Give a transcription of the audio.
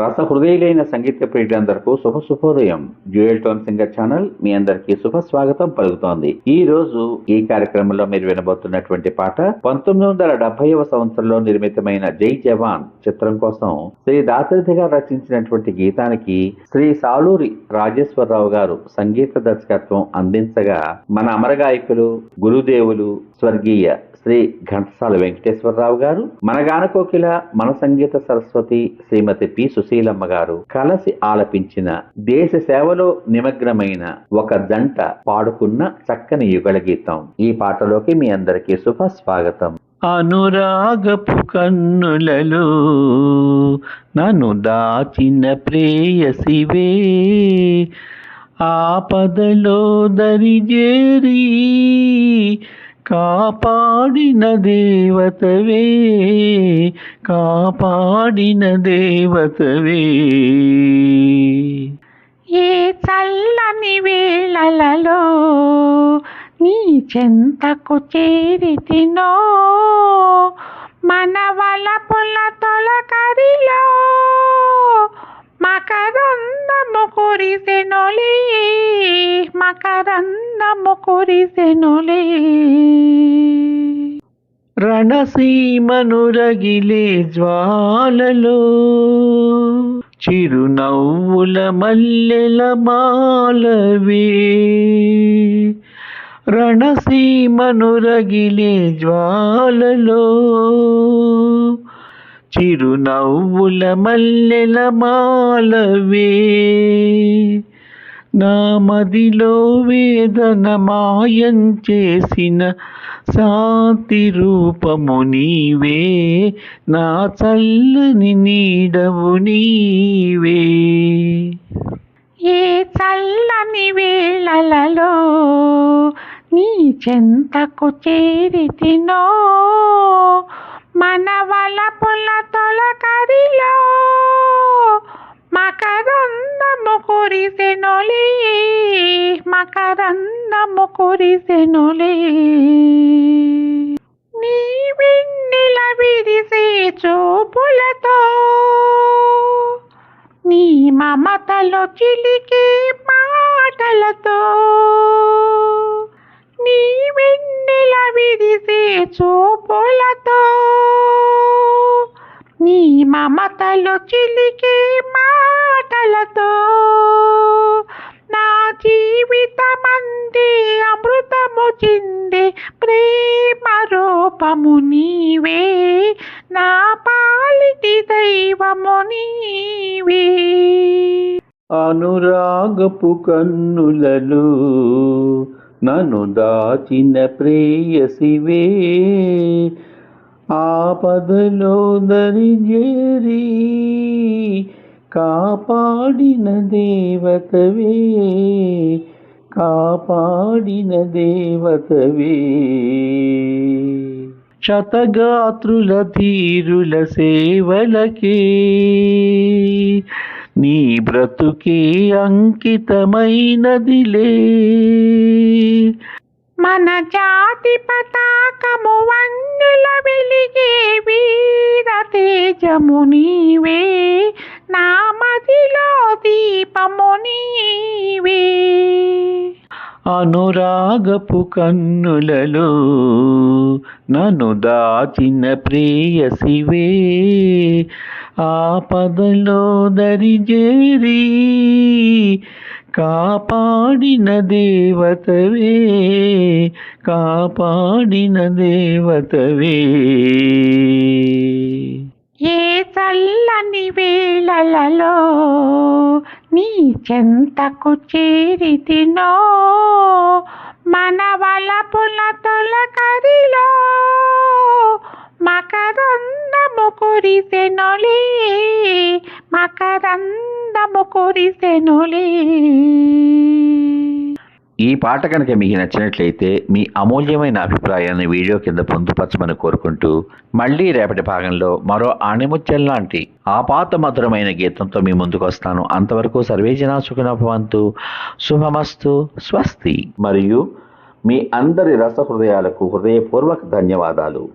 రస హృదయులైన సంగీత ప్రియులందరకు శుభ శుభోదయం. జ్యూయల్ టోన్ సింగర్ ఛానల్ మీ అందరికీ శుభ స్వాగతం పలుకుతోంది. ఈ రోజు ఈ కార్యక్రమంలో మీరు వినబోతున్నటువంటి పాట పంతొమ్మిది వందల డెబ్బైవ సంవత్సరంలో నిర్మితమైన జై జవాన్ చిత్రం కోసం శ్రీ దాశరథి గారు రచించినటువంటి గీతానికి శ్రీ సాలూరి రాజేశ్వరరావు గారు సంగీత దర్శకత్వం అందించగా మన అమరగాయకులు గురుదేవులు స్వర్గీయ శ్రీ ఘంటసాల వెంకటేశ్వరరావు గారు మనగాన కోకిల మన సంగీత సరస్వతి శ్రీమతి పి సుశీలమ్మ గారు కలసి ఆలపించిన దేశ సేవలో నిమగ్నమైన ఒక జంట పాడుకున్న చక్కని యుగళ గీతం. ఈ పాటలోకి మీ అందరికీ శుభ స్వాగతం. అనురాగపు కన్నులలో నన్ను దాచిన ప్రేయసివే ఆపదలో దరిజేరీ కాపాడిన దేవతవే కాపాడిన దేవతవే. ఏ చల్లని వేళలలో నీ చెంతకు చేరితినో మన వలపుల తొలకరిలో మకరందము కురిసెనులే మకరందము కురిసెనులే. రణసీమనురగిలే జ్వాలలో చిరునవ్వుల మల్లెల మాలవే. రణసీమనురగిలే జ్వాలలో చిరునవ్వుల మల్లెల మాలవే. నా మదిలో వేదన మాయం చేసిన శాంతి రూపము నీవే. నా చల్లని నీడవు నీవే. ఏ చల్లని వేళలలో నీ చెంతకు చేరితినో మన వలపుల తొలకరిలో మకరందము కురిసెనులే మకరందము కురిసెనులే. నీ వెన్నెల విరిసే చూపులతో నీ మమతలో చిలికే మాటలతో నీ వెన్నెల విరిసే చూపులతో నీ మమతలో చిలికే మా నీవే నా పాలిటి దైవము నీవే. అనురాగపు కన్నులలో నన్ను దాచిన ప్రేయసివే. ఆపదలో దరిజేరి కాపాడిన దేవతవే కాపాడిన దేవతవే. శతగాత్రుల ధీరుల సేవలకే. నీ బ్రతుకే అంకితమైనదిలే. మన జాతి పతాకము వన్నెల వెలిగే వీర తేజము నీవే. నా మదిలో దీపము నీవే. అనురాగపు కన్నులలో నను దాచిన ప్రియ శివే ఆపదలో దరిజేరి కాపాడిన దేవతవే కాపాడిన దేవతవే. ఏ చల్లని వేళలలో నీ చెంతకు చేరితినో మన వలపుల తొలకరిలో మకరందము కురిసెనులే. మకరందము కురిసెనులే. ఈ పాట కనుక మీకు నచ్చినట్లయితే మీ అమూల్యమైన అభిప్రాయాన్ని వీడియో కింద పొందుపరచమని కోరుకుంటూ మళ్ళీ రేపటి భాగంలో మరో ఆణిముత్యం లాంటి ఆపాత మధురమైన గీతంతో మీ ముందుకు వస్తాను. అంతవరకు సర్వేజనా సుఖనభవంతు. శుభమస్తు. స్వస్తి. మరియు మీ అందరి రస హృదయాలకు హృదయపూర్వక ధన్యవాదాలు.